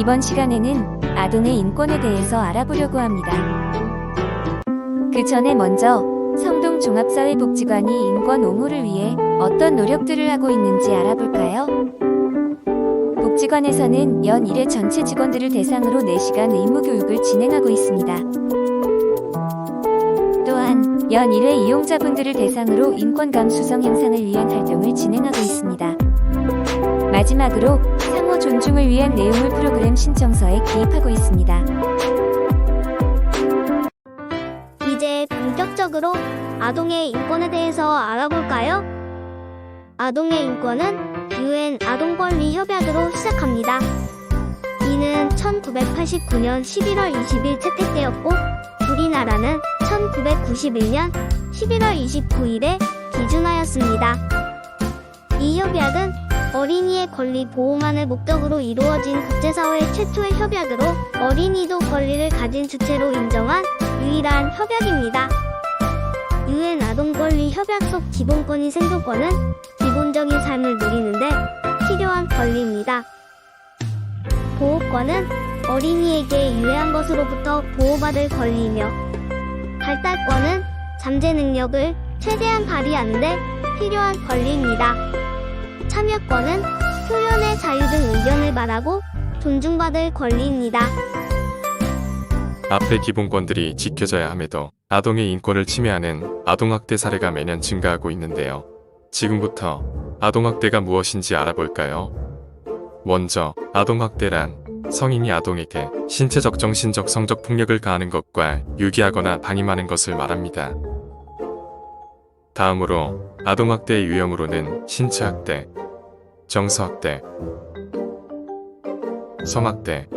이번 시간에는 아동의 인권에 대해서 알아보려고 합니다. 그 전에 먼저 성동 종합사회복지관이 인권 옹호를 위해 어떤 노력들을 하고 있는지 알아볼까요? 복지관에서는 연 1회 전체 직원들을 대상으로 4시간 의무 교육을 진행하고 있습니다. 또한 연 1회 이용자분들을 대상으로 인권 감수성 향상을 위한 활동을 진행하고 있습니다. 마지막으로 존중을 위한 내용을 프로그램 신청서에 기입하고 있습니다. 이제 본격적으로 아동의 인권에 대해서 알아볼까요? 아동의 인권은 유엔 아동권리 협약으로 시작합니다. 이는 1989년 11월 20일 채택되었고 우리나라는 1991년 11월 29일에 기준하였습니다. 이 협약은 어린이의 권리 보호만을 목적으로 이루어진 국제사회 최초의 협약으로 어린이도 권리를 가진 주체로 인정한 유일한 협약입니다. 유엔 아동권리 협약 속 기본권인 생존권은 기본적인 삶을 누리는데 필요한 권리입니다. 보호권은 어린이에게 유해한 것으로부터 보호받을 권리이며 발달권은 잠재 능력을 최대한 발휘하는데 필요한 권리입니다. 참여권은 표현의 자유 등 의견을 말하고 존중받을 권리입니다. 앞의 기본권들이 지켜져야 함에도 아동의 인권을 침해하는 아동학대 사례가 매년 증가하고 있는데요. 지금부터 아동학대가 무엇인지 알아볼까요? 먼저 아동학대란 성인이 아동에게 신체적 정신적 성적 폭력을 가하는 것과 유기하거나 방임하는 것을 말합니다. 다음으로 아동학대의 유형으로는 신체학대, 정서학대, 성학대,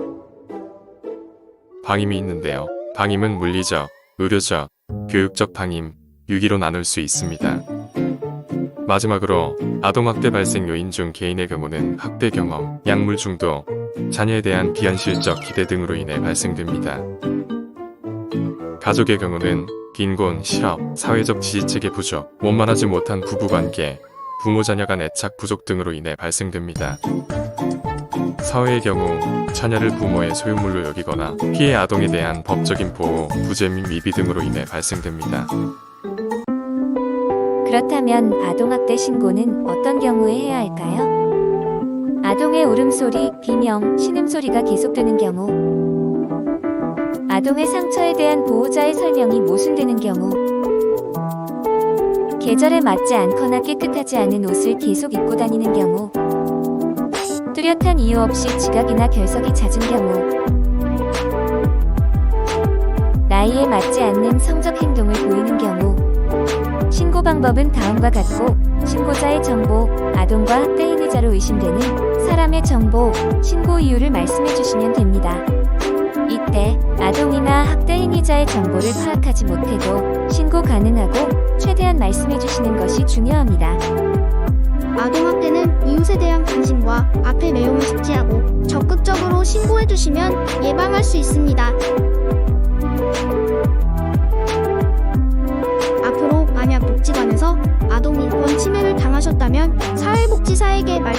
방임이 있는데요. 방임은 물리적, 의료적, 교육적 방임, 유기로 나눌 수 있습니다. 마지막으로 아동학대 발생 요인 중 개인의 경우는 학대 경험, 약물 중독, 자녀에 대한 비현실적 기대 등으로 인해 발생됩니다. 가족의 경우는 빈곤, 실업, 사회적 지지체계 부족, 원만하지 못한 부부관계, 부모 자녀 간 애착 부족 등으로 인해 발생됩니다. 사회의 경우 자녀를 부모의 소유물로 여기거나 피해 아동에 대한 법적인 보호, 부재 및 미비 등으로 인해 발생됩니다. 그렇다면 아동학대 신고는 어떤 경우에 해야 할까요? 아동의 울음소리, 비명, 신음소리가 계속되는 경우, 아동의 상처에 대한 보호자의 설명이 모순되는 경우, 계절에 맞지 않거나 깨끗하지 않은 옷을 계속 입고 다니는 경우, 뚜렷한 이유 없이 지각이나 결석이 잦은 경우, 나이에 맞지 않는 성적 행동을 보이는 경우, 신고 방법은 다음과 같고 신고자의 정보, 아동과 학대 행위자로 의심되는 사람의 정보, 신고 이유를 말씀해 주시면 됩니다. 이때 아동이나 학대 행위자의 정보를 파악하지 못해도 신고 가능하고 최대한 말씀해 주시는 것이 중요합니다. 아동학대는 이웃에 대한 관심과 앞의 내용을 숙지하고 적극적으로 신고해 주시면 예방할 수 있습니다. 앞으로 만약 복지관에서 아동 인권 침해를 당하셨다면 사회복지사에게 말